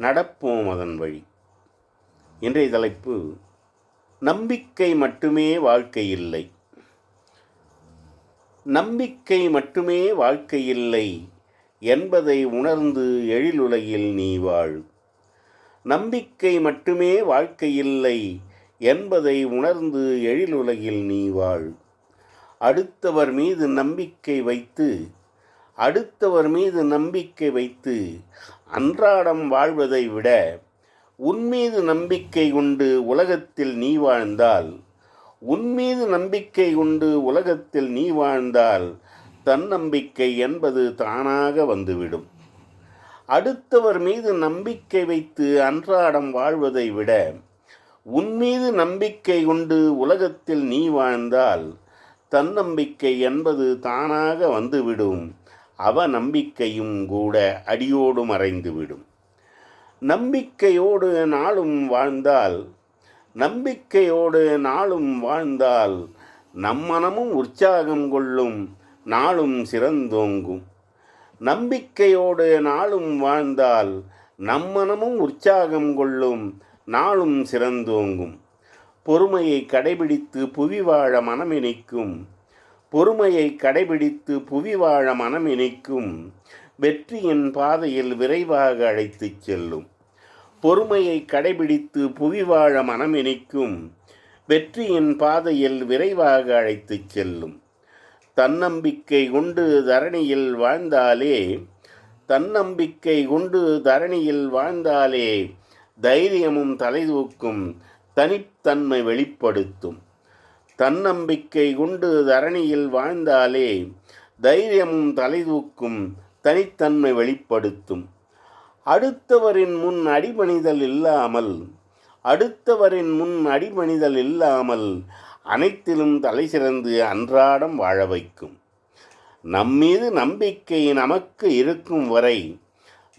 நடப்போம் அதன் வழி. இன்றைய தலைப்பு நம்பிக்கை மட்டுமே வாழ்க்கை இல்லை. நம்பிக்கை மட்டுமே வாழ்க்கை இல்லை என்பதை உணர்ந்து எழிலுலகில் நீ வாழ். நம்பிக்கை மட்டுமே வாழ்க்கை இல்லை என்பதை உணர்ந்து எழிலுலகில் நீ வாழ். அடுத்தவர் மீது நம்பிக்கை வைத்து அடுத்தவர் மீது நம்பிக்கை வைத்து அன்றாடம் வாழ்வதை விட உன்மீது நம்பிக்கை கொண்டு உலகத்தில் நீ வாழ்ந்தால் உன்மீது நம்பிக்கை கொண்டு உலகத்தில் நீ வாழ்ந்தால் தன்னம்பிக்கை என்பது தானாக வந்துவிடும். அடுத்தவர் மீது நம்பிக்கை வைத்து அன்றாடம் வாழ்வதை விட உன்மீது நம்பிக்கை கொண்டு உலகத்தில் நீ வாழ்ந்தால் தன்னம்பிக்கை என்பது தானாக வந்துவிடும். அவ நம்பிக்கையும் கூட அடியோடு மறைந்துவிடும். நம்பிக்கையோடு நாளும் வாழ்ந்தால் நம்பிக்கையோடு நாளும் வாழ்ந்தால் நம்மனமும் உற்சாகம் கொள்ளும் நாளும் சிறந்தோங்கும். நம்பிக்கையோடு நாளும் வாழ்ந்தால் நம்மனமும் உற்சாகம் கொள்ளும் நாளும் சிறந்தோங்கும். பொறுமையை கடைபிடித்து புவி வாழ மனமினைக்கும் பொறுமையை கடைபிடித்து புவி வாழ மனம் இணைக்கும் வெற்றியின் பாதையில் விரைவாக அழைத்துச் செல்லும். பொறுமையை கடைபிடித்து புவி வாழ மனம் இணைக்கும் வெற்றியின் பாதையில் விரைவாக அழைத்துச் செல்லும். தன்னம்பிக்கை கொண்டு தரணியில் வாழ்ந்தாலே தன்னம்பிக்கை கொண்டு தரணியில் வாழ்ந்தாலே தைரியமும் தலைதூக்கும் தனித்தன்மை வெளிப்படுத்தும். தன்னம்பிக்கை கொண்டு தரணியில் வாழ்ந்தாலே தைரியமும் தலைதூக்கும் தனித்தன்மை வெளிப்படுத்தும். அடுத்தவரின் முன் அடிபணிதல் இல்லாமல் அடுத்தவரின் முன் அடிபணிதல் இல்லாமல் அனைத்திலும் தலை சிறந்து அன்றாடம் வாழ வைக்கும். நம்மீது நம்பிக்கை நமக்கு இருக்கும் வரை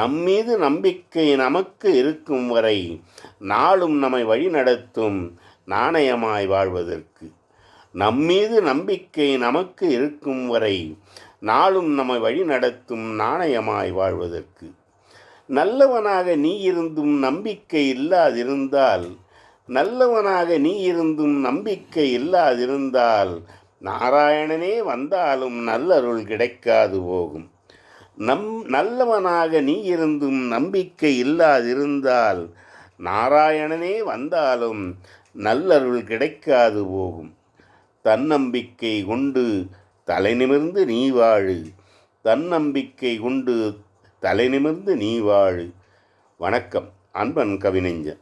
நம்மீது நம்பிக்கை நமக்கு இருக்கும் வரை நாளும் நம்மை வழிநடத்தும் நாணயமாய் வாழ்வதற்கு. நம்மீது நம்பிக்கை நமக்கு இருக்கும் வரை நாளும் நம்மை வழி நடத்தும் நாணயமாய் வாழ்வதற்கு. நல்லவனாக நீ இருந்தும் நம்பிக்கை இல்லாதிருந்தால் நல்லவனாக நீ இருந்தும் நம்பிக்கை இல்லாதிருந்தால் நாராயணனே வந்தாலும் நல்லருள் கிடைக்காது போகும். நம் நல்லவனாக நீ இருந்தும் நம்பிக்கை இல்லாதிருந்தால் நாராயணனே வந்தாலும் நல்லருள் கிடைக்காது போகும். தன்னம்பிக்கை கொண்டு தலை நிமிர்ந்து நீ வாழு. தன்னம்பிக்கை கொண்டு தலை நிமிர்ந்து நீ வாழு. வணக்கம். அன்பன் கவிஞன்